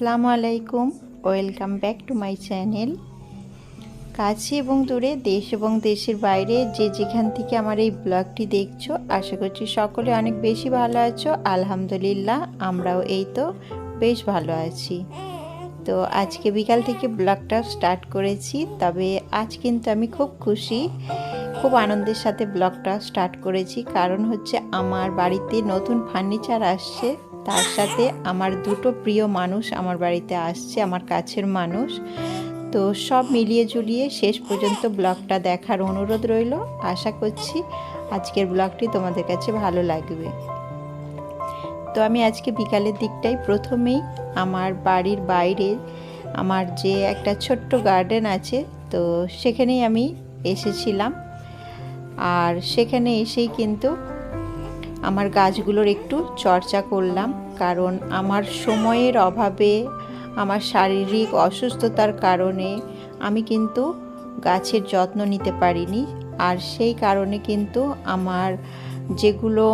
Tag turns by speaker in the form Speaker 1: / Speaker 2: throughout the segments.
Speaker 1: আসসালামু আলাইকুম। Welcome back to my channel কাছে এবং দূরে, দেশ এবং দেশের বাইরে যে যেখান থেকে আমার এই ব্লগটি দেখছ, আশা করছি সকলে অনেক বেশি ভালো আছো। আলহামদুলিল্লাহ, আমরাও এই তো বেশ ভালো আছি। তো আজকে বিকাল থেকে ব্লগটা স্টার্ট করেছি, তবে আজ কিন্তু আমি খুব খুশি, খুব আনন্দের সাথে ব্লগটা স্টার্ট করেছি। কারণ হচ্ছে আমার বাড়িতে নতুন ফার্নিচার আসছে। তার সাথে আমার দুটো প্রিয় মানুষ আমার বাড়িতে আসছে, আমার কাছের মানুষ। তো সব মিলিয়ে জুলিয়ে শেষ পর্যন্ত ব্লগটা দেখার অনুরোধ রইল। আশা করছি আজকের ব্লগটি তোমাদের কাছে ভালো লাগবে। তো আমি আজকে বিকালের দিকটাই প্রথমেই আমার বাড়ির বাইরে আমার যে একটা ছোট্ট গার্ডেন আছে, তো সেখানেই আমি এসেছিলাম। আর সেখানে এসেই কিন্তু আমার গাছগুলোর একটু চর্চা করলাম, কারণ আমার সময়ের অভাবে, আমার শারীরিক অসুস্থতার কারণে আমি কিন্তু গাছের যত্ন নিতে পারিনি। আর সেই কারণে কিন্তু আমার যেগুলো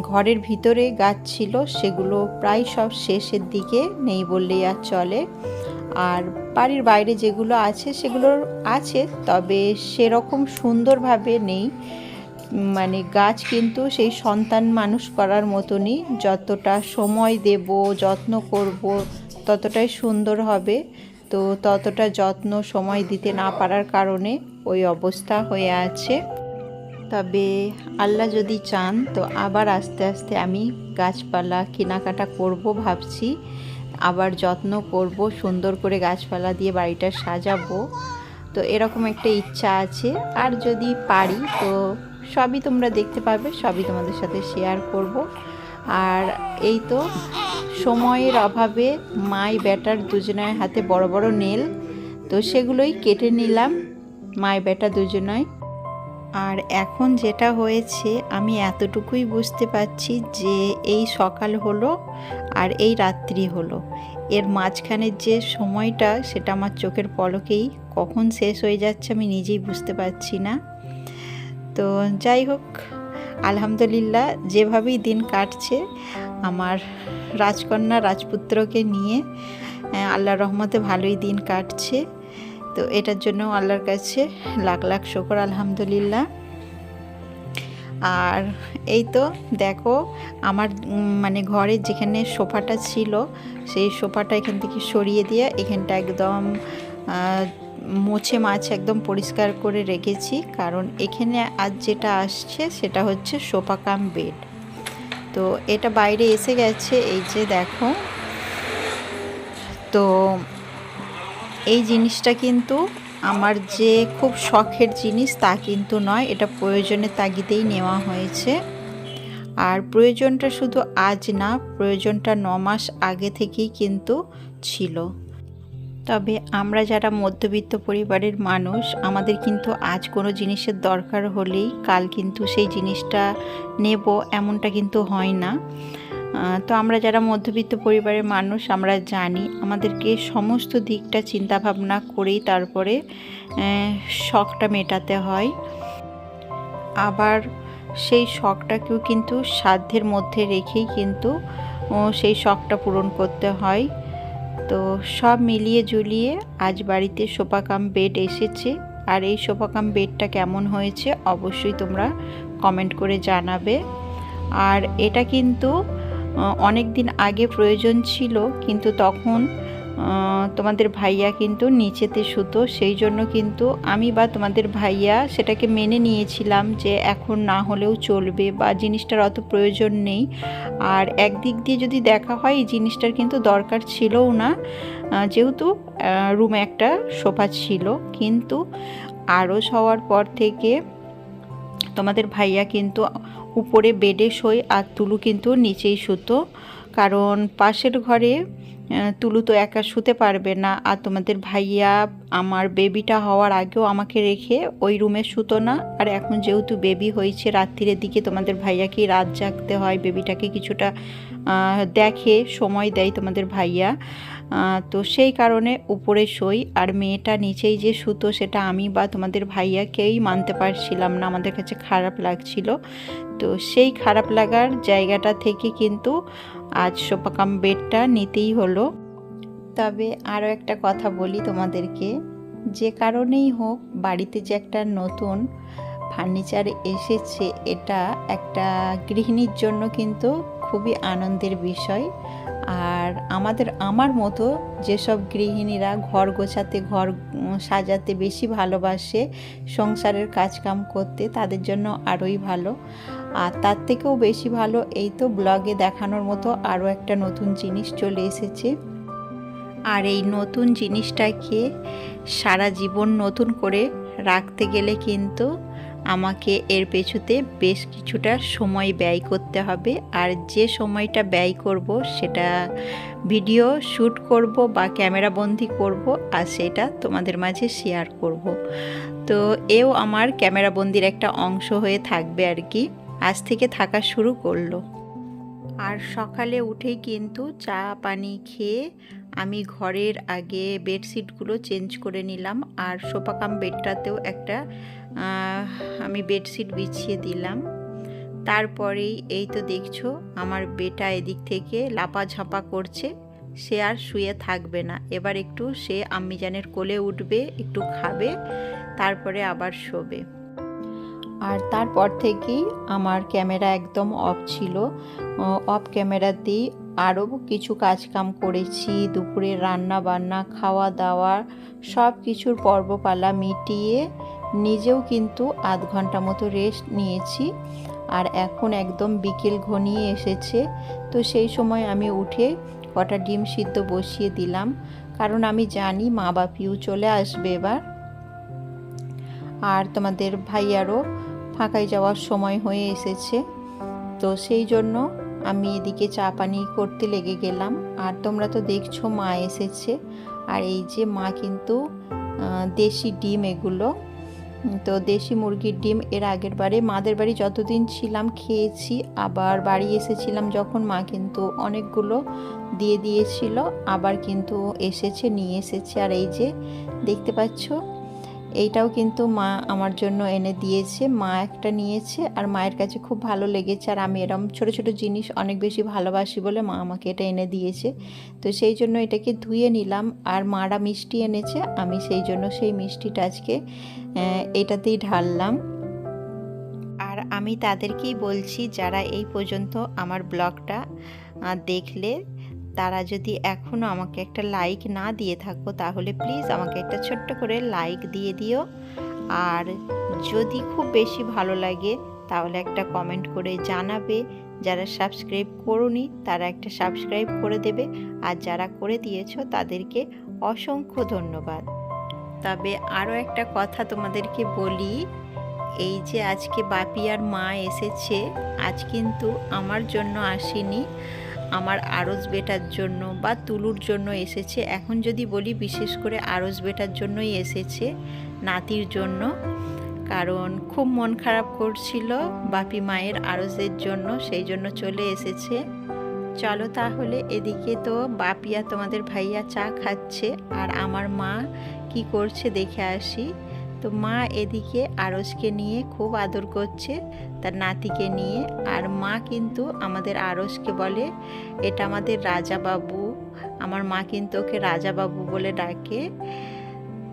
Speaker 1: ঘরের ভিতরে গাছ ছিল, সেগুলো প্রায় সব শেষের দিকে নেই বললেই আর চলে। আর বাড়ির বাইরে যেগুলো আছে, সেগুলোর আছে, তবে সেরকম সুন্দরভাবে নেই। মানে গাছ কিন্তু সেই সন্তান মানুষ করার মতনই যতটা সময় দেব, যত্ন করব, ততটাই সুন্দর হবে। তো ততটা যত্ন সময় দিতে না পারার কারণে ওই অবস্থা হয়ে আছে। তবে আল্লাহ যদি চান, তো আবার আস্তে আস্তে আমি গাছপালা কেনাকাটা করব ভাবছি। আবার যত্ন করব, সুন্দর করে গাছপালা দিয়ে বাড়িটা সাজাবো। তো এরকম একটা ইচ্ছা আছে। আর যদি পারি, তো সবই তোমরা দেখতে পাবে সবই তোমাদের সাথে শেয়ার করব। আর এই তো, সময়ের অভাবে মাই ব্যাটার দুজনের হাতে বড় বড় নেল, তো সেগুলোই কেটে নিলাম, মাই ব্যাটা দুজনায় আর এখন যেটা হয়েছে, আমি এতটুকুই বুঝতে পারছি যে এই সকাল হলো আর এই রাত্রি হলো। এর মাঝখানের যে সময়টা, সেটা আমার চোখের পলকেই কখন শেষ হয়ে যাচ্ছে আমি নিজেই বুঝতে পারছি না। তো যাই হোক, আলহামদুলিল্লাহ, যেভাবেই দিন কাটছে, আমার রাজকন্যা রাজপুত্রকে নিয়ে আল্লাহর রহমতে ভালোই দিন কাটছে। তো এটার জন্য আল্লাহর কাছে লাখ লাখ শকর, আলহামদুলিল্লাহ। আর এই তো দেখো, আমার মানে ঘরের যেখানে সোফাটা ছিল, সেই সোফাটা এখান থেকে সরিয়ে দিয়ে এখানটা একদম মোছে মাছ একদম পরিষ্কার করে রেখেছি, কারণ এখানে আজ যেটা আসছে সেটা হচ্ছে সোফা কাম বেড। তো এটা বাইরে এসে গেছে, এই যে দেখো। তো এই জিনিসটা কিন্তু আমার যে খুব শখের জিনিস তা কিন্তু নয়, এটা প্রয়োজনের তাগিদেই নেওয়া হয়েছে। আর প্রয়োজনটা শুধু আজ না, প্রয়োজনটা ন মাস আগে থেকেই কিন্তু ছিল। তবে আমরা যারা মধ্যবিত্ত পরিবারের মানুষ, আমাদের কিন্তু আজ কোনো জিনিসের দরকার হলেই কাল কিন্তু সেই জিনিসটা নেব এমনটা কিন্তু হয় না। তো আমরা যারা মধ্যবিত্ত পরিবারের মানুষ, আমরা জানি আমাদেরকে সমস্ত দিকটা চিন্তা ভাবনা করেই তারপরে শখটা মেটাতে হয়। আবার সেই শখটাকেও কিন্তু সাধ্যের মধ্যে রেখেই কিন্তু সেই শখটা পূরণ করতে হয়। তো সব মিলিয়ে জুলিয়ে আজ বাড়িতে সোপাকাম বেড এসেছে। আর এই সোপাকাম বেডটা কেমন হয়েছে অবশ্যই তোমরা কমেন্ট করে জানাবে। আর এটা কিন্তু অনেক দিন আগে প্রয়োজন ছিল, কিন্তু তখন তোমাদের ভাইয়া কিন্তু নিচেতে শুতো, সেই জন্য কিন্তু আমি বা তোমাদের ভাইয়া সেটাকে মেনে নিয়েছিলাম যে এখন না হলেও চলবে বা জিনিসটার অত প্রয়োজন নেই। আর একদিক দিয়ে যদি দেখা হয়, এই জিনিসটার কিন্তু দরকার ছিলও না। যেহেতু রুমে একটা সোফা ছিল। কিন্তু আরও হওয়ার পর থেকে তোমাদের ভাইয়া কিন্তু উপরে বেডে শোয় আর তুলু কিন্তু নিচেই শুতো। কারণ পাশের ঘরে তুলু তো একা শুতে পারবে না। আর তোমাদের ভাইয়া আমার বেবিটা হওয়ার আগেও আমাকে রেখে ওই রুমে শুতো না। আর এখন যেহেতু বেবি হয়েছে, রাত্রির দিকে তোমাদের ভাইয়াকে রাত জাগতে হয়। বেবিটাকে কিছুটা দেখে, সময় দেয় তোমাদের ভাইয়া। তো সেই কারণে উপরে শই। আর মেয়েটা নিচেই যে সুতো সেটা আমি বা তোমাদের ভাইয়া কেউই মানতে পারছিলাম না। আমাদের কাছে খারাপ লাগছিল। তো সেই খারাপ লাগার জায়গাটা থেকে কিন্তু আজ সোপাকাম বেডটা নিতেই হলো। তবে আরও একটা কথা বলি তোমাদেরকে। যে কারণেই হোক, বাড়িতে যে একটা নতুন ফার্নিচার এসেছে, এটা একটা গৃহিণীর জন্য কিন্তু খুবই আনন্দের বিষয়। আর আমাদের, আমার মতো যেসব গৃহিণীরা ঘর গোছাতে, ঘর সাজাতে বেশি ভালোবাসে, সংসারের কাজকাম করতে, তাদের জন্য আরোই ভালো। আর তার থেকেও বেশি ভালো এই তো ব্লগে দেখানোর মতো আরও একটা নতুন জিনিস চলে এসেছে। আর এই নতুন জিনিসটাকে সারা জীবন নতুন করে রাখতে গেলে কিন্তু আমাকে এর পেছুতে বেশ কিছুটা সময় ব্যয় করতে হবে। আর যে সময়টা ব্যয় করব সেটা ভিডিও শ্যুট করব বা ক্যামেরা বন্দি করব আর সেটা তোমাদের মাঝে শেয়ার করব। তো এও আমার ক্যামেরা বন্দির একটা অংশ হয়ে থাকবে আর কি। আজ থেকে থাকা শুরু করল। আর সকালে উঠেই কিন্তু চা, পানি খেয়ে আমি ঘরের আগে বেডশিটগুলো চেঞ্জ করে নিলাম আর সোপাকাম বেডটাতেও একটা আমি বেডশিট বিছিয়ে দিলাম। তারপরেই এই তো দেখছ আমার বেটা এদিক থেকে লাপা লাপাঝাপা করছে, সে আর শুয়ে থাকবে না। এবার একটু সে আম্মিজানের কোলে উঠবে, একটু খাবে, তারপরে আবার শোবে। আর তারপর থেকেই আমার ক্যামেরা একদম অফ ছিল। অফ ক্যামেরাতেই আরও কিছু কাজকাম করেছি দুপুরে রান্না বান্না খাওয়া দাওয়া সব কিছুর পর্বপালা মিটিয়ে নিজেও কিন্তু আধ ঘণ্টা মতো রেস্ট নিয়েছি। আর এখন একদম বিকেল ঘনিয়ে এসেছে, তো সেই সময় আমি উঠে কটা ডিম সিদ্ধ বসিয়ে দিলাম। কারণ আমি জানি মা বাপিও চলে আসবে এবার। আর তোমাদের ভাইয়ারও ফাঁকায় যাওয়ার সময় হয়ে এসেছে, তো সেই জন্য আমি এদিকে চা পানি করতে লেগে গেলাম। আর তোমরা তো দেখছ, মা এসেছে। আর এই যে মা কিন্তু দেশি ডিম এগুলো। তো দেশি মুরগির ডিম, এর আগের বারে মাদের বাড়ি যতদিন ছিলাম খেয়েছি, আবার বাড়ি এসেছিলাম যখন মা কিন্তু অনেকগুলো দিয়ে দিয়েছিল, আবার কিন্তু এসেছে, নিয়ে এসেছে। আর এই যে, দেখতে পাচ্ছ? এইটাও কিন্তু মা আমার জন্য এনে দিয়েছে। মা একটা নিয়েছে আর মায়ের কাছে খুব ভালো লেগেছে আর আমি এরম ছোট ছোট জিনিস অনেক বেশি ভালোবাসি বলে মা আমাকে এটা এনে দিয়েছে। তো সেই জন্য এটাকে ধুয়ে নিলাম আর মারা মিষ্টি এনেছে। আমি সেই জন্য সেই মিষ্টিটা আজকে এটাতেই ঢাললাম। আর আমি তাদেরকেই বলছি যারা এই পর্যন্ত আমার ব্লগটা দেখলে তারা যদি এখনও আমাকে একটা লাইক না দিয়ে থাকো, তাহলে প্লিজ আমাকে একটা ছোট্ট করে লাইক দিয়ে দিও। আর যদি খুব বেশি ভালো লাগে, তাহলে একটা কমেন্ট করে জানাবে। যারা সাবস্ক্রাইব করোনি, তারা একটা সাবস্ক্রাইব করে দেবে। আর যারা করে দিয়েছ, তাদেরকে অসংখ্য ধন্যবাদ। তবে আরও একটা কথা তোমাদেরকে বলি, এই যে আজকে বাপি আর মা এসেছে, আজ কিন্তু আমার জন্য আসেনি। আমার আরস বেটার জন্য বা তুলুর জন্য এসেছে। এখন যদি বলি বিশেষ করে আরস বেটার জন্যই এসেছে, নাতির জন্য। কারণ খুব মন খারাপ করছিল বাপি মায়ের আরসের জন্য, সেই জন্য চলে এসেছে। চলো তাহলে এদিকে তো বাপিয়া তোমাদের ভাইয়া চা খাচ্ছে, আর আমার মা কি করছে দেখে আসি। তো মা এদিকে আরসকে নিয়ে খুব আদর করছে, তার নাতিকে নিয়ে। আর মা কিন্তু আমাদের আরসকে বলে, এটা আমাদের রাজা বাবু আমার মা কিন্তু ওকে রাজা বাবু বলে ডাকে।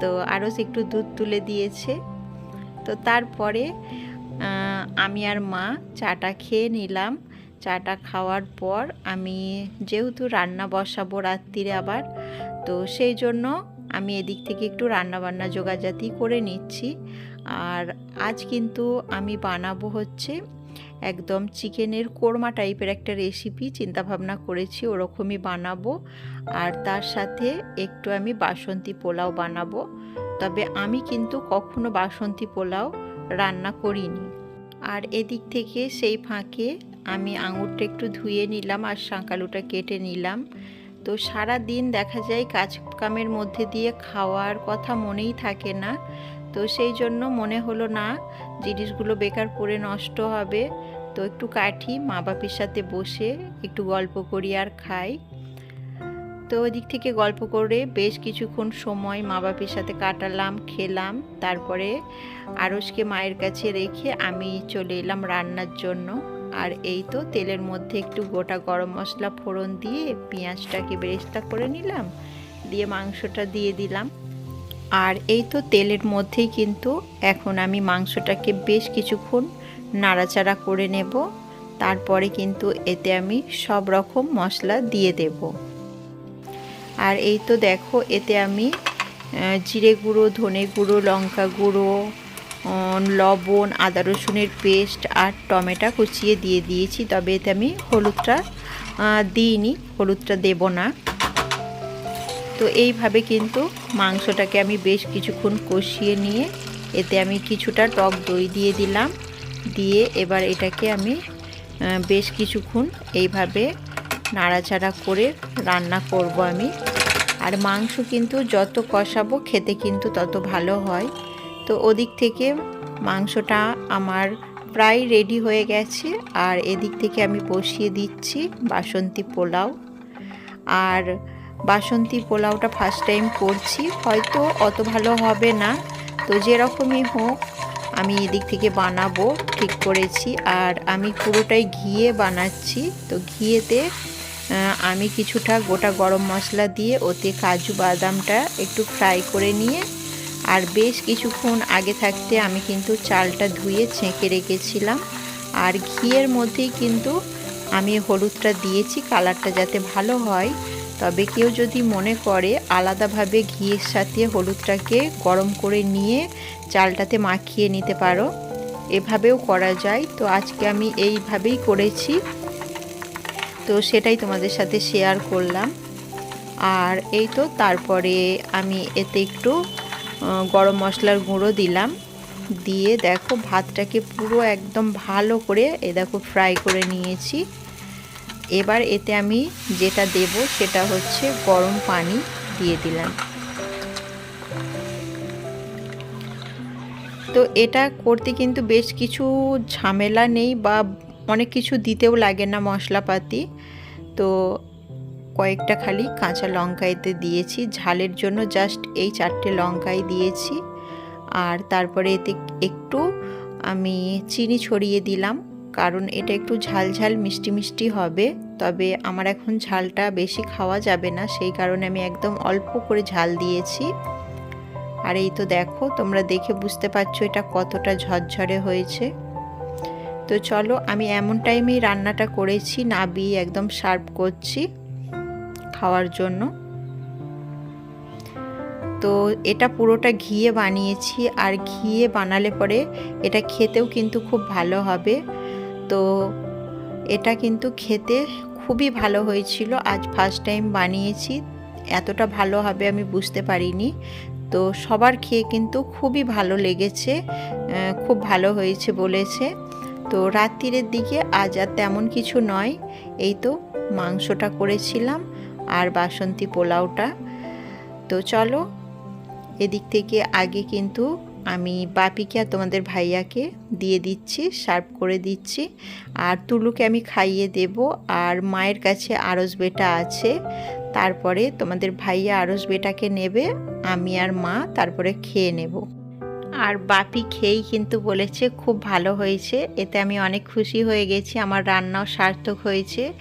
Speaker 1: তো আরস একটু দুধ তুলে দিয়েছে। তো তারপরে আমি আর মা চাটা খেয়ে নিলাম। চাটা খাওয়ার পর আমি যেহেতু রান্না বসাবো রাত্রিরে আবার, তো সেই জন্য আমি এদিক থেকে একটু রান্না বান্না জোগাজাতি করে নিচ্ছি। আর আজ কিন্তু আমি বানাবো হচ্ছে একদম চিকেনের কোরমা টাইপের একটা রেসিপি চিন্তাভাবনা করেছি, ওরকমই বানাবো। আর তার সাথে একটু আমি বাসন্তী পোলাও বানাবো। তবে আমি কিন্তু কখনো বাসন্তী পোলাও রান্না করিনি। আর এদিক থেকে সেই ফাঁকে আমি আঙুরটা একটু ধুয়ে নিলাম আর শাঁকালুটা কেটে নিলাম। তো সারা দিন দেখা যায় কাজ কামের মধ্যে দিয়ে খাওয়ার কথা মনেই থাকে না। তো সেই জন্য মনে হলো, না, জিনিসগুলো বেকার পড়ে নষ্ট হবে। তো একটু কাঠি মা বাপের সাথে বসে একটু গল্প করি আর খাই। তো ওদিক থেকে গল্প করে বেশ কিছুক্ষণ সময় মা বাপের সাথে কাটালাম, খেলাম। তারপরে আরসকে মায়ের কাছে রেখে আমি চলে এলাম রান্নার জন্য। আর এই তো তেলের মধ্যে একটু গোটা গরম মশলা ফোড়ন দিয়ে পেঁয়াজটাকে বেরেস্তা করে নিলাম, দিয়ে মাংসটা দিয়ে দিলাম। আর এই তো তেলের মধ্যেই কিন্তু এখন আমি মাংসটাকে বেশ কিছুক্ষণ নাড়াচাড়া করে নেব, তারপরে কিন্তু এতে আমি সব রকম মশলা দিয়ে দেব। আর এই তো দেখো, এতে আমি জিরে গুঁড়ো, ধনে গুঁড়ো, লঙ্কা গুঁড়ো লবণ আদা রসুনের পেস্ট আর টমেটো কুচিয়ে দিয়ে দিয়েছি। তবে এতে আমি হলুদটা দিইনি, হলুদটা দেব না। তো এইভাবে কিন্তু মাংসটাকে আমি বেশ কিছুক্ষণ কষিয়ে নিয়ে এতে আমি কিছুটা টক দই দিয়ে দিলাম। দিয়ে এবার এটাকে আমি বেশ কিছুক্ষণ এইভাবে নাড়াচাড়া করে রান্না করব আমি। আর মাংস কিন্তু যত কষাবো খেতে কিন্তু তত ভালো হয়। তো ওদিক থেকে মাংসটা আমার প্রায় রেডি হয়ে গেছে, আর এদিক থেকে আমি বসিয়ে দিচ্ছি বাসন্তী পোলাও। আর বাসন্তী পোলাওটা ফার্স্ট টাইম করছি, হয়তো অত ভালো হবে না। তো যেরকমই হোক, আমি এদিক থেকে বানাবো, ঠিক করেছি। আর আমি পুরোটাই ঘিয়ে বানাচ্ছি। তো ঘিয়েতে আমি কিছুটা গোটা গরম মশলা দিয়ে ওতে কাজু বাদামটা একটু ফ্রাই করে নিয়ে আর বেশ কিছুক্ষণ আগে থাকতে আমি কিন্তু চালটা ধুয়ে ছেঁকে রেখেছিলাম। আর ঘিয়ের মধ্যেই কিন্তু আমি হলুদটা দিয়েছি, কালারটা যাতে ভালো হয়। তবে কেউ যদি মনে করে আলাদাভাবে ঘিয়ের সাথে হলুদটাকে গরম করে নিয়ে চালটাতে মাখিয়ে নিতে পারো। এভাবেও করা যায়। তো আজকে আমি এইভাবেই করেছি। তো সেটাই তোমাদের সাথে শেয়ার করলাম। আর এই তো, তারপরে আমি এতে একটু গরম মশলার গুঁড়ো দিলাম। দিয়ে দেখো ভাতটাকে পুরো একদম ভালো করে এ দেখো ফ্রাই করে নিয়েছি। এবার এতে আমি যেটা দেব সেটা হচ্ছে গরম পানি দিয়ে দিলাম। তো এটা করতে কিন্তু বেশ কিছু ঝামেলা নেই বা অনেক কিছু দিতেও লাগে না মশলাপাতি। তো কয়েকটা খালি কাঁচা লঙ্কা এতে দিয়েছি। ঝালের জন্য জাস্ট এই চারটে লঙ্কাই দিয়েছি। আর তারপরে এতে একটু আমি চিনি ছড়িয়ে দিলাম, কারণ এটা একটু ঝাল ঝাল মিষ্টি মিষ্টি হবে। তবে আমার এখন ঝালটা বেশি খাওয়া যাবে না, সেই কারণে আমি একদম অল্প করে ঝাল দিয়েছি। আর এই তো দেখো, তোমরা দেখে বুঝতে পারছ এটা কতটা ঝরঝরে হয়েছে। তো চলো, আমি এমন টাইমেই রান্নাটা করেছি নাবিয়ে একদম সার্ভ করছি। খাওয়ার জন্য। তো এটা পুরোটা ঘিয়ে বানিয়েছি। আর ঘিয়ে বানালে পরে এটা খেতেও কিন্তু খুব ভালো হবে। তো এটা কিন্তু খেতে খুবই ভালো হয়েছিল। আজ ফার্স্ট টাইম বানিয়েছি। এতটা ভালো হবে আমি বুঝতে পারিনি। তো সবার খেয়ে কিন্তু খুবই ভালো লেগেছে। খুব ভালো হয়েছে বলেছে। তো রাত্রিরের দিকে আজ আর তেমন কিছু নয়। এই তো মাংসটা করেছিলাম। আর বাসন্তী পোলাওটা। তো চলো, এদিক থেকে আগে কিন্তু আমি বাপিকে আর তোমাদের ভাইয়াকে দিয়ে দিচ্ছি, সার্ভ করে দিচ্ছি। আর তুলুকে আমি খাইয়ে দেব আর মায়ের কাছে আরস বেটা আছে। তারপরে তোমাদের ভাইয়া আরস বেটাকে নেবে, আমি আর মা তারপরে খেয়ে নেব। আর বাপি খেয়েই কিন্তু বলেছে, খুব ভালো হয়েছে। এতে আমি অনেক খুশি হয়ে গেছি। আমার রান্নাও সার্থক হয়েছে।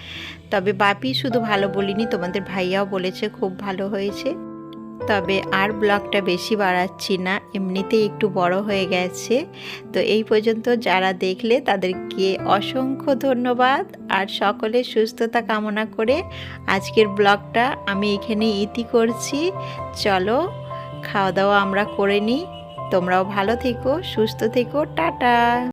Speaker 1: তবে বাপি শুধু ভালো বলিনি, তোমাদের ভাইয়াও বলেছে খুব ভালো হয়েছে। তবে আর ব্লগটা বেশি বাড়াচ্ছি না, এমনিতেই একটু বড় হয়ে গেছে। তো এই পর্যন্ত যারা দেখলে তাদেরকে অসংখ্য ধন্যবাদ আর সকলে সুস্থতা কামনা করে আজকের ব্লগটা আমি এখানে ইতি করছি। চলো খাওয়া দাওয়া আমরা করে নিই। তোমরাও ভালো থেকো সুস্থ থেকো টাটা।